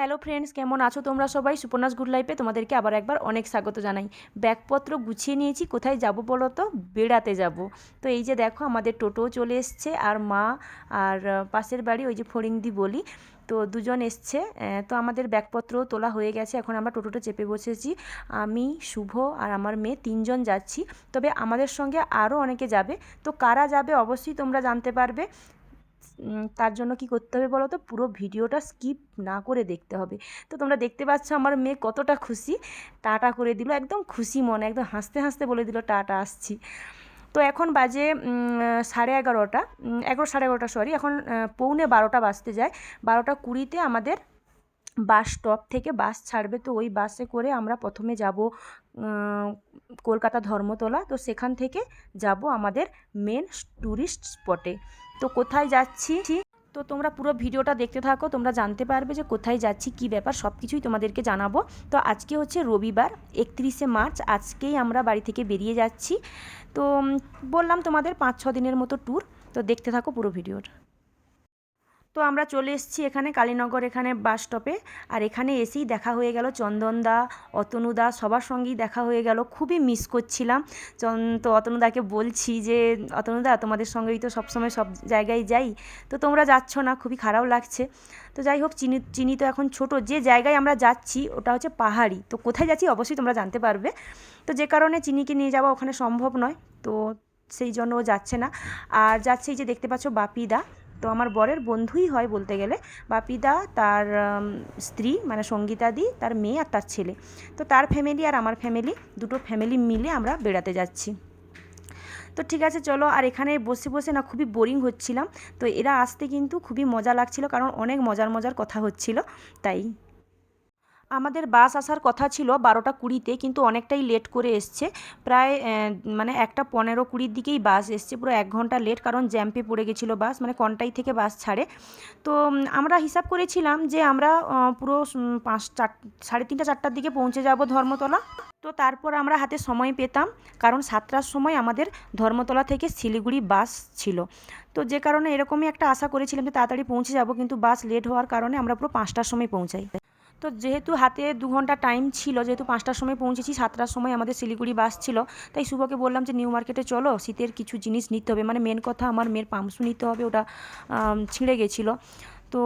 Hello friends কেমন আছো তোমরা সবাই? সুপর্ণাস গুড লাইফে তোমাদেরকে আবার একবার অনেক স্বাগত জানাই। ব্যাগপত্র গুছিয়ে নিয়েছি, কোথায় যাব বলো তো? বেড়াতে যাব। তো এই যে দেখো, আমাদের টোটো চলে এসছে, আর মা আর পাশের বাড়ি ওই যে ফড়িংদি বলি, তো দুজন এসছে। তো আমাদের ব্যাগপত্রও তোলা হয়ে গেছে, এখন আমরা টোটোটা চেপে বসেছি। আমি, শুভ আর আমার মেয়ে তিনজন যাচ্ছি। তবে আমাদের সঙ্গে আরও অনেকে যাবে। তো কারা যাবে অবশ্যই তোমরা জানতে পারবে। তার জন্য কি করতে হবে বলো তো? পুরো ভিডিওটা স্কিপ না করে দেখতে হবে। তো তোমরা দেখতে পাচ্ছ আমার মেয়ে কতটা খুশি। টাটা করে দিল, একদম খুশি মনে, একদম হাসতে হাসতে বলে দিল, টাটা, আসছি। তো এখন বাজে সাড়ে এগারোটা এগারো, সাড়ে এগারোটা সরি এখন পৌনে বারোটা বাজতে যায়। বারোটা কুড়িতে আমাদের বাস স্টপ থেকে বাস ছাড়বে। তো ওই বাসে করে আমরা প্রথমে যাব কলকাতা ধর্মতলা। তো সেখান থেকে যাব আমাদের মেন ট্যুরিস্ট স্পটে তো কোথায় যাচ্ছি? তো তোমরা পুরো ভিডিওটা দেখতে থাকো, তোমরা জানতে পারবে যে কোথায় যাচ্ছি, কি ব্যাপার সব কিছুই তোমাদেরকে জানাব। তো আজকে হচ্ছে রবিবার, একত্রিশে মার্চ, আজকেই আমরা বাড়ি থেকে বেরিয়ে যাচ্ছি। তো বললাম তোমাদের পাঁচ ছ দিনের মতো ট্যুর তো দেখতে থাকো পুরো ভিডিওটা। তো আমরা চলে এসেছি এখানে, কালীনগর এখানে বাস স্টপে আর এখানে এসেই দেখা হয়ে গেল চন্দনদা অতনুদা সবার সঙ্গেই দেখা হয়ে গেল। খুবই মিস করছিলাম। তো অতনুদাকে বলছি যে অতনুদা তোমাদের সঙ্গেই তো সবসময় সব জায়গায় যাই। তো তোমরা যাচ্ছ না, খুবই খারাপ লাগছে। তো যাই হোক, চিনি চিনি তো এখন ছোট। যে জায়গায় আমরা যাচ্ছি, ওটা হচ্ছে পাহাড়ি। তো কোথায় যাচ্ছি অবশ্যই তোমরা জানতে পারবে। তো যে কারণে চিনিকে নিয়ে যাওয়া ওখানে সম্ভব নয়। তো সেই জন্য ও যাচ্ছে না। আর যাচ্ছে এই যে দেখতে পাচ্ছ বাপিদা তো আমার বরের বন্ধুই হয় বলতে গেলে। বাপিদা তার স্ত্রী মানে সঙ্গীতাদি, তার মেয়ে আর তার ছেলে। তো তার ফ্যামিলি আর আমার ফ্যামিলি দুটো ফ্যামিলি মিলে আমরা বেড়াতে যাচ্ছি। তো ঠিক আছে, চলো, আর এখানে বসে বসে না খুবই বোরিং হচ্ছিলাম। তো এরা আসতে কিন্তু খুবই মজা লাগছিল, কারণ অনেক মজার মজার কথা হচ্ছিল, তাই। আমাদের বাস আসার কথা ছিল বারোটা কুড়িতে, কিন্তু অনেকটাই লেট করে এসছে। প্রায় মানে একটা পনেরো কুড়ির দিকেই বাস এসছে, পুরো এক ঘণ্টা লেট, কারণ জ্যাম্পে পড়ে গেছিল বাস মানে কন্টাই থেকে বাস ছাড়ে। তো আমরা হিসাব করেছিলাম যে আমরা পুরো পাঁচ, চার, সাড়ে তিনটা, চারটার দিকে পৌঁছে যাব ধর্মতলা। তো তারপর আমরা হাতে সময় পেতাম, কারণ সাতটার সময় আমাদের ধর্মতলা থেকে শিলিগুড়ি বাস ছিল। তো যে কারণে এরকমই একটা আশা করেছিলাম যে তাড়াতাড়ি পৌঁছে যাব, কিন্তু বাস লেট হওয়ার কারণে আমরা পুরো পাঁচটার সময় পৌঁছাই। তো যেহেতু হাতে দু ঘণ্টা টাইম ছিল, যেহেতু পাঁচটার সময় পৌঁছেছি, সাতটার সময় আমাদের শিলিগুড়ি বাস ছিল, তাই শুভকে বললাম যে নিউ মার্কেটে চলো, শীতের কিছু জিনিস নিতে হবে। মানে মেন কথা আমার মেয়ের পামসু নিতে হবে, ওটা ছিঁড়ে গেছিল। তো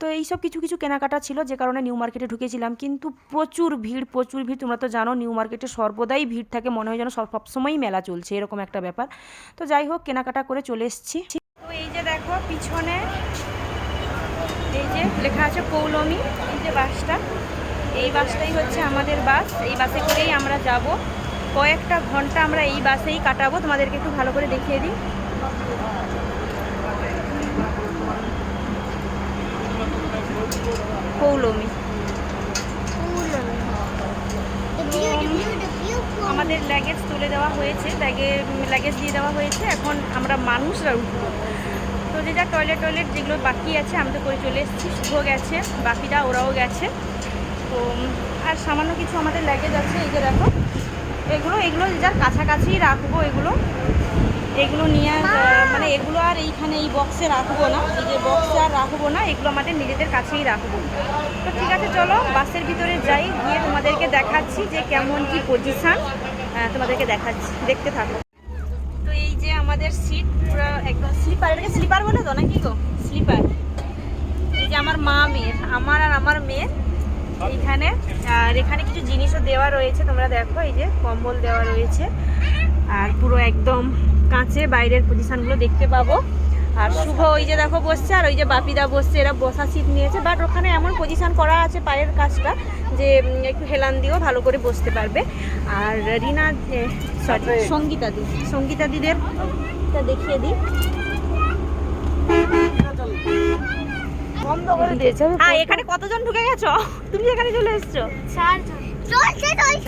তো এইসব কিছু কিছু কেনাকাটা ছিল, যে কারণে নিউ মার্কেটে ঢুকেছিলাম। কিন্তু প্রচুর ভিড় প্রচুর ভিড়, তোমরা তো জানো নিউ মার্কেটে সর্বদাই ভিড় থাকে, মনে হয় যেন সবসময়ই মেলা চলছে, এরকম একটা ব্যাপার। তো যাই হোক, কেনাকাটা করে চলে এসেছি। তো এই যে দেখো, পিছনে এই যে লেখা আছে পৌলমী, এই যে বাসটা। এই বাসটাই হচ্ছে আমাদের বাস। এই বাসে করেই আমরা যাব। কয়েকটা ঘণ্টা আমরা এই বাসেই কাটাবো। তোমাদেরকে একটু ভালো করে দেখিয়ে দিই। পৌলমী। আমাদের লাগেজ তুলে দেওয়া হয়েছে। ব্যাগে লাগেজ দিয়ে দেওয়া হয়েছে। এখন আমরা মানুষরা উঠবো। তো যে যা টয়লেট টয়লেট যেগুলো বাকি আছে, আমি তো করে চলে এসেছি শুভ গেছে বাকিরা ওরাও গেছে। তো, আর সামান্য কিছু আমাদের লাগেজ আছে, এই যে দেখো, এগুলো এগুলো যার কাছাকাছি রাখব, এগুলো এগুলো নিয়ে মানে এগুলো আর এইখানে এই বক্সে রাখব না, এই যে বক্সে আর রাখব না, এগুলো আমাদের নিজেদের কাছেই রাখব। তো ঠিক আছে, চলো, বাসের ভিতরে যাই, গিয়ে তোমাদেরকে দেখাচ্ছি যে কেমন কি পজিশান তোমাদেরকে দেখাচ্ছি, দেখতে থাকো। আমাদের সিট পুরো একদম স্লিপার এটাকে স্লিপার বলে তো নাকি গো? স্লিপার এই যে আমার মা মেয়ের, আমার আর আমার মেয়ের এইখানে আর এখানে কিছু জিনিসও দেওয়া রয়েছে, তোমরা দেখো, এই যে কম্বল দেওয়া রয়েছে। আর পুরো একদম কাঁচে বাইরের পজিশানগুলো দেখতে পাবো। আর শুভ ওই যে দেখো বসছে আর ওই যে বাপিদা বসছে এরা বসা সিট নিয়েছে বাট ওখানে এমন পজিশন করা আছে পায়ের কাজটা যে একটু হেলান দিয়েও ভালো করে বসতে পারবে। আর রিনা সরি সঙ্গীতা দি সঙ্গীতা দিদের দেখিয়ে দিই। বন্ধ করে দিয়েছে। হ্যাঁ এখানে কতজন ঢুকে গেছো? তুমি এখানে চলে এসছো? তা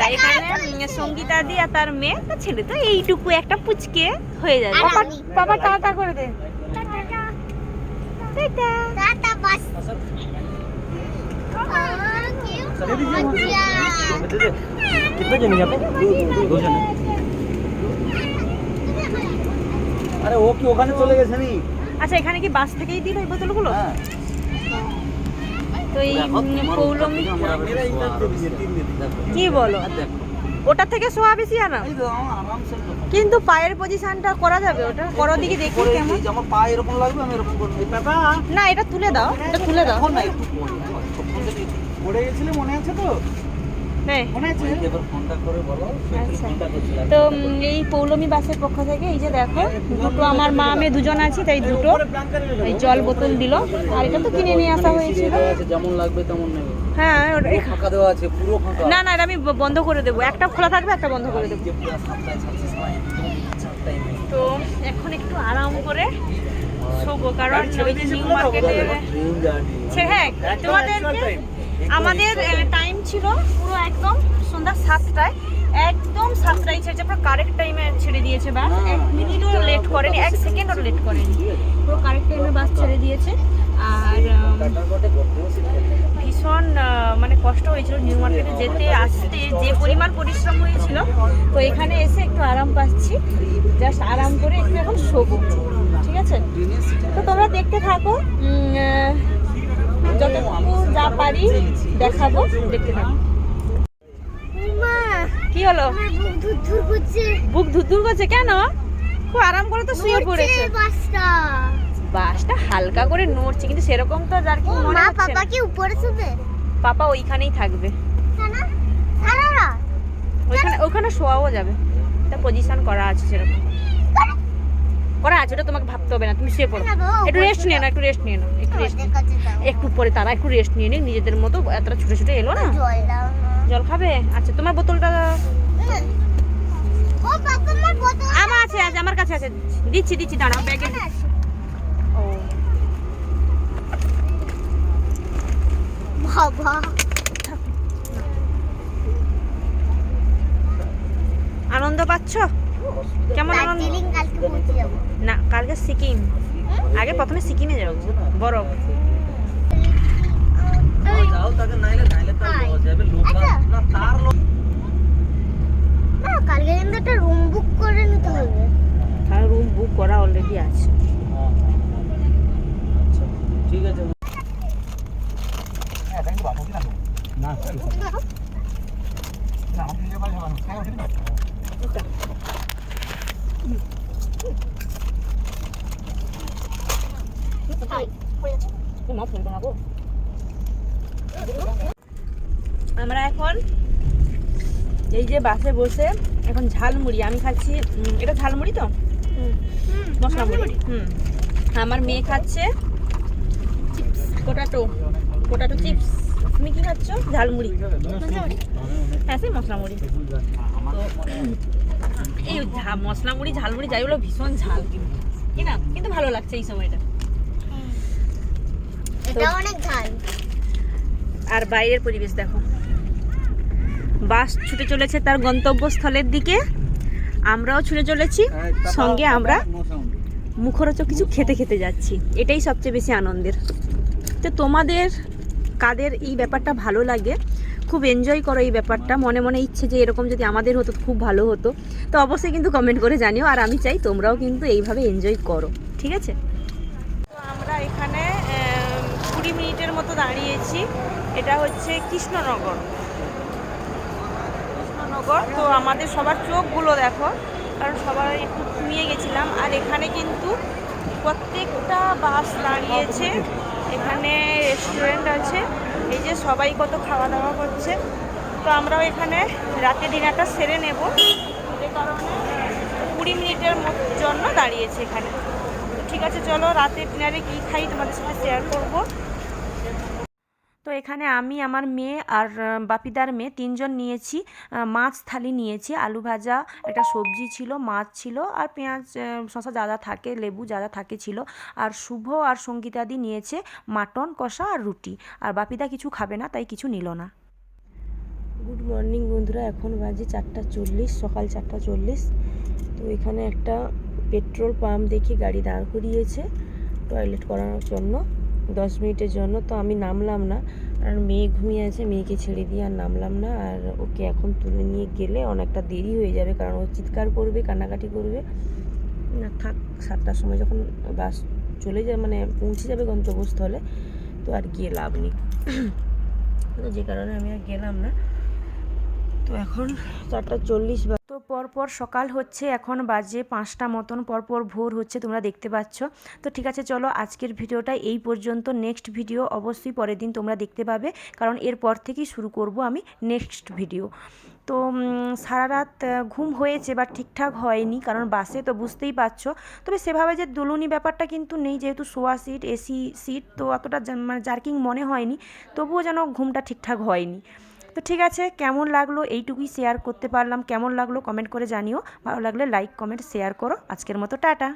এখানে উম, সঙ্গীতা দি আর তার মেয়ে তার ছেলে তো এইটুকু একটা পুচকে হয়ে যাবে বাবা টাটা করে দে कितने जने यहाँ पे दो जने আরে ও কি ওখানে চলে গেছে নি আচ্ছা এখানে কি বাস থেকেই দিল এই বোতলগুলো হ্যাঁ তো এই পৌলমী কি বলো? ওটা থেকে শোয়া বেশি আরাম। কিন্তু পায়ের পজিশনটা করা যাবে ওটা? করো দিকে দেখি কেমন। আমার পা এরকম লাগবে আমি এরকম করব। না এটা তুলে দাও এটা তুলে দাও। না একটু পড়ে গেছিলে মনে আছে তো? তো এই পৌলমী বাসের পক্ষ থেকে এই যে দেখো দুটো আমার মা মেয়ে দুজন আছি তাই দুটো। এই জল বোতল দিল। আর এটা তো কিনে নিয়ে আসা হয়েছিল। যেমন লাগবে তেমন নেবে। হ্যাঁ ওটা- পুরো ফাঁকা দেওয়া আছে পুরো ফাঁকা। না না এটা আমি ব- বন্ধ করে দেবো। একটা খোলা থাকবে একটা বন্ধ করে দেবো। তো এখন একটু আরাম করে শোবো কারণ ওই নিউ মার্কেটে হ্যাঁ তোমাদেরকে আমাদের টাইম ছিল পুরো একদম সন্ধ্যা সাতটায়। একদম সাতটায় ছেড়েছে পুরো কারেক্ট টাইমে ছেড়ে দিয়েছে বাস। এক মিনিটও লেট করেনি এক সেকেন্ডও লেট করেনি। পুরো কারেক্ট টাইমে বাস ছেড়ে দিয়েছে। আর ভীষণ মানে কষ্ট হয়েছিল নিউ মার্কেটে যেতে আসতে যে পরিমাণ পরিশ্রম হয়েছিল। তো এখানে এসে একটু আরাম পাচ্ছি। জাস্ট আরাম করে একটু এখন শোবো। ঠিক আছে? তো তোমরা দেখতে থাকো যতটুকু যা পারি দেখাবো দেখতে থাকো কি হলো? বুক ধুরধুর করছে। কেন? খুব আরাম করে তো শুয়ে পড়েছে। বাসটা। হালকা করে নড়ছে কিন্তু সেরকম তো আর কি মনে হচ্ছে পাপা কি উপরে শুবে পাপা ওইখানেই থাকবে। ওইখানে ওখানে শোয়াও যাবে। একটা পজিশন করা আছে সেরকম। করা আছে ওটা তোমাকে ভাবতে হবে না তুমি শুয়ে পড়ো। একটু রেস্ট নিয়ে নাও একটু রেস্ট নিয়ে নাও। রেস্ট একটু পরে তারা একটু রেস্ট নিয়ে নিক নিজেদের মতো এতটা ছুটে ছুটে এলো না? জল খাবে? আচ্ছা তোমার বোতলটা আমার আছে আছে আমার কাছে আছে। দিচ্ছি দিচ্ছি দাঁড়াও ব্যাগে। ও। বাবা। আনন্দ পাচ্ছ? কেমন আনন্দ? না কালকে সিকিম। আগে প্রথমে সিকিমে যাও বরফ যাও তাকে নাইলে নাইলে তার হাই। লস যাবে লোক। না তার লোক না কালকে কিন্তু একটা রুম বুক করে নিতে হবে তার রুম বুক করা অলরেডি আছে আচ্ছা ঠিক আছে না আমরা এখন এই যে বাসে বসে এখন ঝালমুড়ি আমি খাচ্ছি এটা ঝালমুড়ি তো? মশলা মুড়ি হুম আমার মেয়ে খাচ্ছে পোটাটো পোটাটো চিপস। তুমি কি খাচ্ছ? ঝালমুড়ি। হ্যাঁ সেই মশলা মুড়ি তো এই মশলা মুড়ি ঝালমুড়ি যাই বলো ভীষণ ঝাল। কিন্তু কি না? কিন্তু ভালো লাগছে এই সময়টা। এটা অনেক ঝাল। আর বাইরের পরিবেশ দেখো। বাস ছুটে চলেছে তার গন্তব্যস্থলের দিকে। আমরাও ছুটে চলেছি। সঙ্গে আমরা মুখরোচক কিছু খেতে খেতে যাচ্ছি। এটাই সবচেয়ে বেশি আনন্দের। তো তোমাদের কাদের এই ব্যাপারটা ভালো লাগে? খুব এনজয় করো এই ব্যাপারটা। মনে মনে ইচ্ছে যে এরকম যদি আমাদের হতো খুব ভালো হতো। তো অবশ্যই কিন্তু কমেন্ট করে জানিও। আর আমি চাই তোমরাও কিন্তু এইভাবে এনজয় করো। ঠিক আছে? কুড়ি মিনিটের মতো দাঁড়িয়েছি। এটা হচ্ছে কৃষ্ণনগর। কৃষ্ণনগর, তো আমাদের সবার চোখগুলো দেখো, কারণ সবাই একটু ঘুমিয়ে গেছিলাম। আর এখানে কিন্তু প্রত্যেকটা বাস দাঁড়িয়েছে। এখানে রেস্টুরেন্ট আছে। এই যে সবাই কত খাওয়া দাওয়া করছে। তো আমরাও এখানে রাতে ডিনারটা সেরে নেব। যে কারণে কুড়ি মিনিটের জন্য দাঁড়িয়েছে এখানে। ঠিক আছে, চলো রাতে ডিনারে কী খাই তোমাদের সাথে শেয়ার করব। এখানে আমি, আমার মেয়ে আর বাপিদার মেয়ে তিনজন নিয়েছি। মাছ থালি নিয়েছি, আলু ভাজা, একটা সবজি ছিল, মাছ ছিল আর পেঁয়াজ শসা যা যা থাকে, লেবু যা যা থাকে ছিল। আর শুভ আর সঙ্গীতাদি নিয়েছে মাটন, কষা আর রুটি। আর বাপিদা কিছু খাবে না, তাই কিছু নিল না। গুড মর্নিং বন্ধুরা, এখন বাজে চারটা চল্লিশ, সকাল চারটা চল্লিশ। তো এখানে একটা পেট্রোল পাম্প দেখে গাড়ি দাঁড় করিয়েছে, টয়লেট করানোর জন্য। দশ মিনিটের জন্য, তো আমি নামলাম না। আর মেয়ে ঘুমিয়ে আছে, মেয়েকে ছেড়ে দিয়ে আর নামলাম না। আর ওকে এখন তুলে নিয়ে গেলে অনেকটা দেরি হয়ে যাবে, কারণ ও চিৎকার করবে, কান্নাকাটি করবে। না, থাক, সাতটার সময় যখন বাস চলে যায় মানে পৌঁছে যাবে গন্তব্যস্থলে, তো আর গিয়ে লাভ নেই। তো যে কারণে আমি আর গেলাম না। তো এখন চারটা চল্লিশ তো পরপর সকাল হচ্ছে, এখন বাজে পাঁচটা মতন, পরপর ভোর হচ্ছে, তোমরা দেখতে পাচ্ছ। তো ঠিক আছে, চলো আজকের ভিডিওটা এই পর্যন্ত। নেক্সট ভিডিও অবশ্যই পরের দিন তোমরা দেখতে পাবে, কারণ এরপর থেকেই শুরু করব আমি নেক্সট ভিডিও তো সারা রাত ঘুম হয়েছে বা ঠিকঠাক হয়নি, কারণ বাসে তো বুঝতেই পারছ। তবে সেভাবে যে দুলুনি ব্যাপারটা কিন্তু নেই, যেহেতু শোয়া সিট এসি সিট তো অতটা মানে জার্কিং মনে হয়নি, তবুও যেন ঘুমটা ঠিকঠাক হয়নি। তো ঠিক আছে, কেমন লাগল এইটুকুই শেয়ার করতে পারলাম। কেমন লাগল কমেন্ট করে জানিও। ভালো লাগলে লাইক কমেন্ট শেয়ার করো। আজকের মতো টাটা।